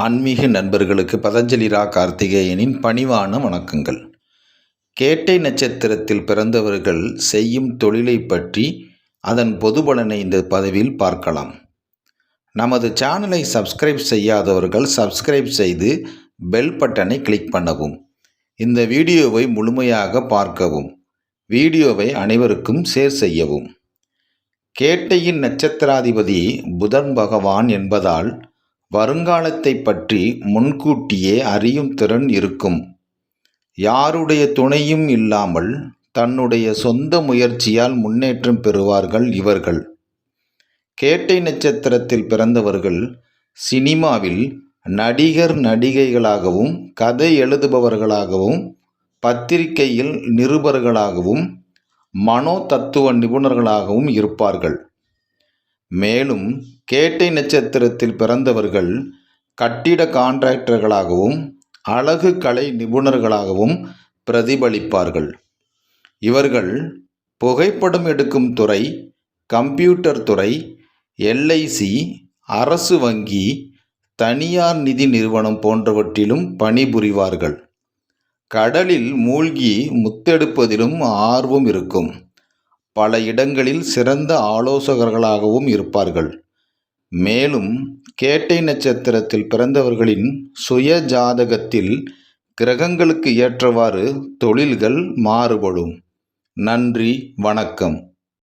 ஆன்மீக நண்பர்களுக்கு பதஞ்சலி ரா கார்த்திகேயனின் பணிவான வணக்கங்கள். கேட்டை நட்சத்திரத்தில் பிறந்தவர்கள் செய்யும் தொழிலை பற்றி அதன் பொது பலனை இந்த பதவியில் பார்க்கலாம். நமது சேனலை சப்ஸ்கிரைப் செய்யாதவர்கள் சப்ஸ்கிரைப் செய்து பெல் பட்டனை கிளிக் பண்ணவும். இந்த வீடியோவை முழுமையாக பார்க்கவும். வீடியோவை அனைவருக்கும் ஷேர் செய்யவும். கேட்டையின் நட்சத்திராதிபதி புதன் பகவான் என்பதால் வருங்காலத்தை பற்றி முன்கூட்டியே அறியும் திறன் இருக்கும். யாருடைய துணையும் இல்லாமல் தன்னுடைய சொந்த முயற்சியால் முன்னேற்றம் பெறுவார்கள் இவர்கள். கேட்டை நட்சத்திரத்தில் பிறந்தவர்கள் சினிமாவில் நடிகர் நடிகைகளாகவும் கதை எழுதுபவர்களாகவும் பத்திரிகையில் நிருபர்களாகவும் மனோ தத்துவ நிபுணர்களாகவும் இருப்பார்கள். மேலும் கேட்டை நட்சத்திரத்தில் பிறந்தவர்கள் கட்டிட கான்ட்ராக்டர்களாகவும் அழகு கலை நிபுணர்களாகவும் பிரதிபலிப்பார்கள். இவர்கள் புகைப்படம் எடுக்கும் துறை கம்ப்யூட்டர் துறை எல்ஐசி அரசு வங்கி தனியார் நிதி நிறுவனம் போன்றவற்றிலும் பணிபுரிவார்கள். கடலில் மூழ்கி முத்தெடுப்பதிலும் ஆர்வம் இருக்கும். பல இடங்களில் சிறந்த ஆலோசகர்களாகவும் இருப்பார்கள். மேலும் கேட்டை நட்சத்திரத்தில் பிறந்தவர்களின் சுய ஜாதகத்தில் கிரகங்களுக்கு ஏற்றவாறு தொழில்கள் மாறுபடும். நன்றி வணக்கம்.